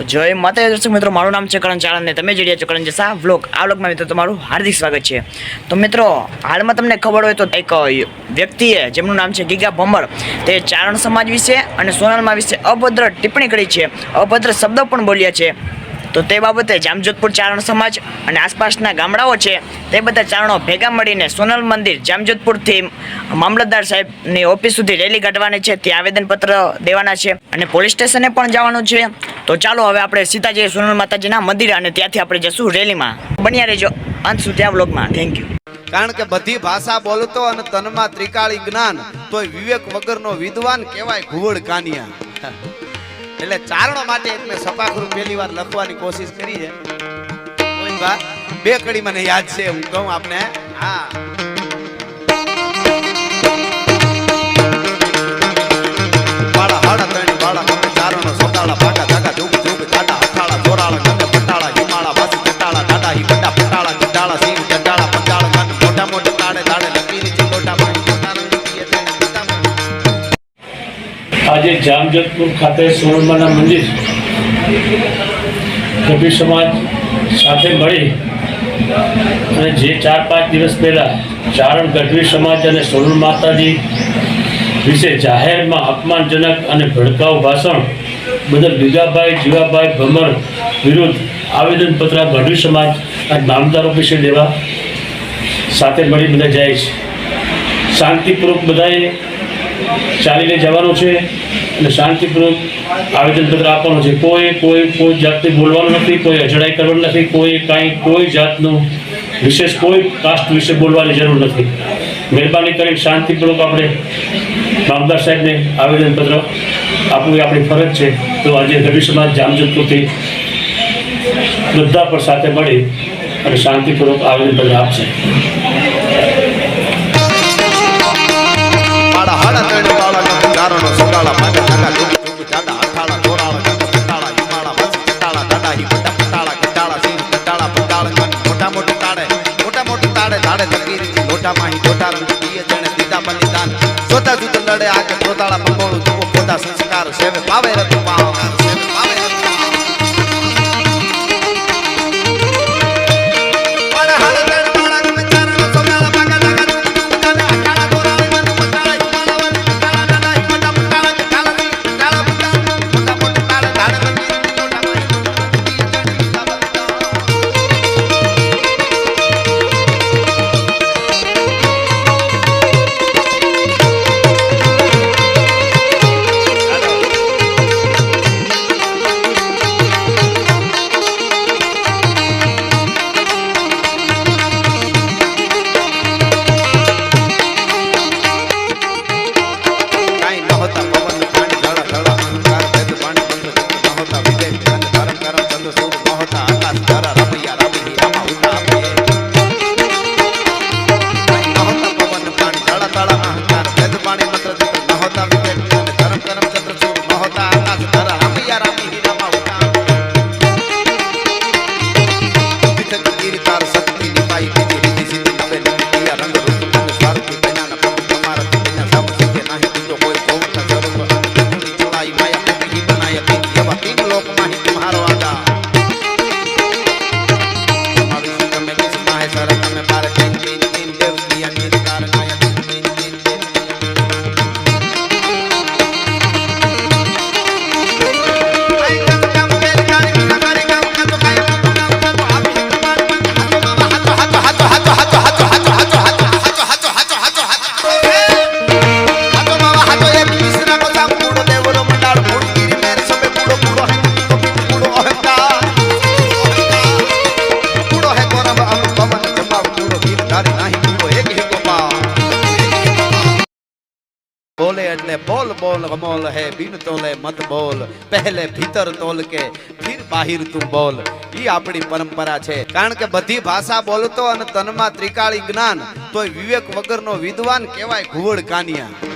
તો જય માતા દર્શક મિત્રો, મારું નામ છે કરણ ચાળન ને તમે જોડ્યા છો કરણ જસા વ્લોગ આ વ્લોગમાં મિત્રો તમારું હાર્દિક સ્વાગત છે. તો મિત્રો, હાલમાં તમને ખબર હોય તો એક વ્યક્તિએ જેમનું નામ છે ગીગા ભમર, તે ચારણ સમાજ વિશે અને સોનલમાં વિશે અભદ્ર ટિપ્પણી કરી છે. અભદ્ર શબ્દો પણ બોલ્યા છે. તો તે બાબતે જામજોધપુર ચારણ સમાજ અને આસપાસના ગામડાઓ છે, તે બધા ચારણો ભેગા મળીને સોનલ મંદિર જામજોધપુરથી મામલતદાર સાહેબની ઓફિસ સુધી રેલી કાઢવાની છે, ત્યાં આવેદનપત્ર દેવાના છે અને પોલીસ સ્ટેશને પણ જવાનું છે. તો ચાલો હવે આપણે સીધા જઈએ સોનલ માતાજીના મંદિર અને ત્યાંથી આપણે જશું રેલીમાં. બન્યા રહેજો. અંત સુધી આ વ્લોગમાં. થેન્ક યુ કારણ કે બધી ભાષા બોલતો અને તનમાં ત્રિકાળી જ્ઞાન, તોય વિવેક વગરનો વિદ્વાન કહેવાય ઘુવડ કાનિયા. એટલે ચારણો માટે મેં સપાખરું પહેલી વાર લખવાની કોશિશ કરી છે. બે કડી મને યાદ છે, હું કહું આપને. હા. મોટા ખાતે સોનમાના મંદિર કબીર સમાજ સાથે મળી અને જે ચાર પાંચ દિવસ પહેલા ચારણ ગઢવી સમાજ અને સોનલ માતાજી વિશે જાહેરમાં અપમાનજનક અને ભડકાઉ ભાષણ બદલ બીજાભાઈ જીવાભાઈ ભમર વિરુદ્ધ આવેદનપત્ર ગઢવી સમાજ અને નામદાર ઓફિસે દેવા સાથે મળી બધા જાય છે. શાંતિપૂર્વક બધાએ ચાલીને જવાનું છે. અને શાંતિપૂર્વક આવેદનપત્ર આપવાનું છે. કોઈ કોઈ કોઈ જાતથી બોલવાનું નથી, કોઈ અજડાઈ કરવાની નથી, કોઈ કાંઈ, કોઈ જાતનું વિશેષ કોઈ કાસ્ટ વિશે બોલવાની જરૂર નથી. મહેરબાની કરી શાંતિપૂર્વક આપણે મામદાર સાહેબને આવેદનપત્ર આપવું એ આપણી ફરજ છે. તો આજે રવિ સમાજ જામજોધપુરથી બધા પર સાથે મળી અને શાંતિપૂર્વક આવેદનપત્ર આપશે. બોલે એટલે બોલ બોલ અમોલ હે, બિન તોલે મત બોલ. પહેલે ભીતર તોલ કે ફિર બાહિર તું બોલ. ઈ આપણી પરંપરા છે. કારણ કે બધી ભાષા બોલતો અને તનમાં ત્રિકાળી જ્ઞાન, તોય વિવેક વગરનો વિદ્વાન કહેવાય ઘુવડ કાનિયા.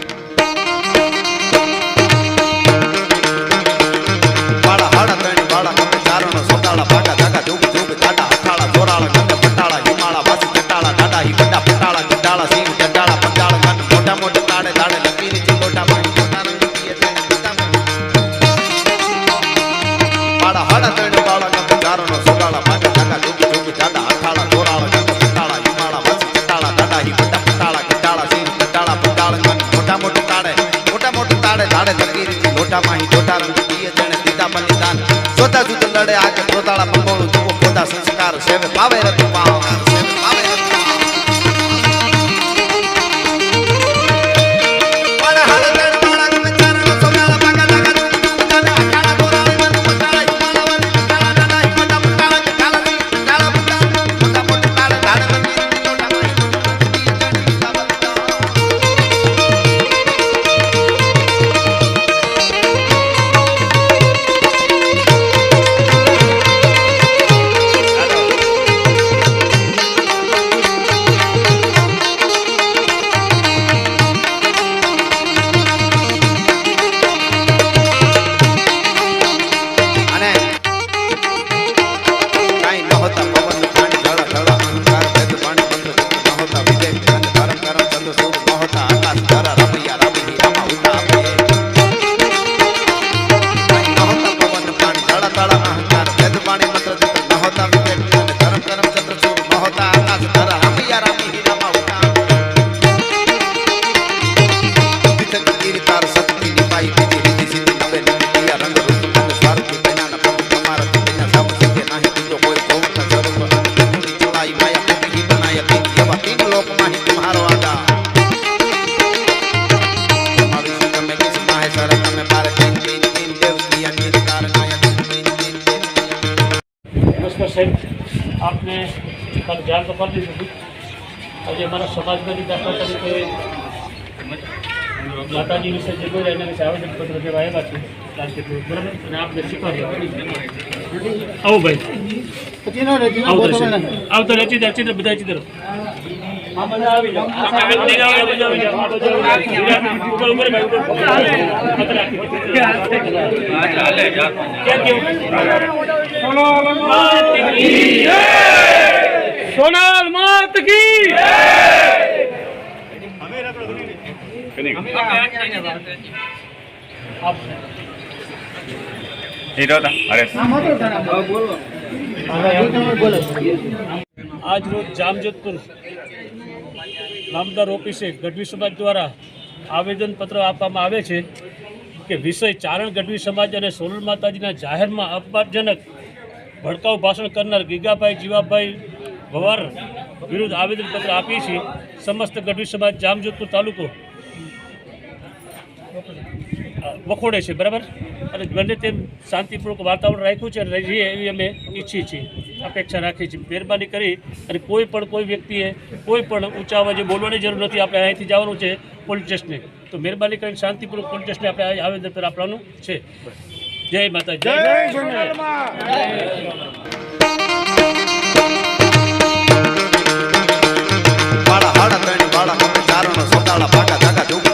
છે પાવે રત્ન खाली जान तो कर दी थी और ये हमारा समाज में भी दाखिला તરીકે માતાજી વિશે જે કોઈ એના વિશે આવેદન પત્ર જે આવ્યા છે બરાબર અને આપણે શીખવાડ્યું આવો ભાઈ આવતો રચિત રચિત બધા ચિત્ર ચાલે ચાલે સોનાલ માત કી આજ રોજ જામજતપુર નામદાર ઓફિસે ગઢવી સમાજ દ્વારા આવેદનપત્ર આપવામાં આવે છે કે વિષય ચારણ ગઢવી સમાજ અને સોનલ માતાજીના જાહેરમાં અપમાનજનક ભડકાઉ ભાષણ કરનાર ગીગાભાઈ જીવાભાઈ ભવાર વિરુદ્ધ આવેદનપત્ર આપીએ છીએ. સમસ્ત ગઢવી સમાજ જામજોધપુર તાલુકો. વખોડે છે, બરાબર? અને ગમે તેમ શાંતિપૂર્વક વાતાવરણ રાખ્યું છે અને રહીએ એવી અમે ઈચ્છીએ છીએ. અપેક્ષા રાખીએ છીએ. મહેરબાની કરી અને કોઈ પણ કોઈ વ્યક્તિએ કોઈ પણ ઊંચા જે બોલવાની જરૂર નથી, આપણે અહીંથી જવાનું છે પોલીસ સ્ટેશને. તો મહેરબાની કરીને શાંતિપૂર્વક પોલીસ સ્ટેશને આપણે આવેદનપત્ર આપવાનું છે. જય માતા જય મારો નો સોતાળા પાટા ધાગા ડૂબ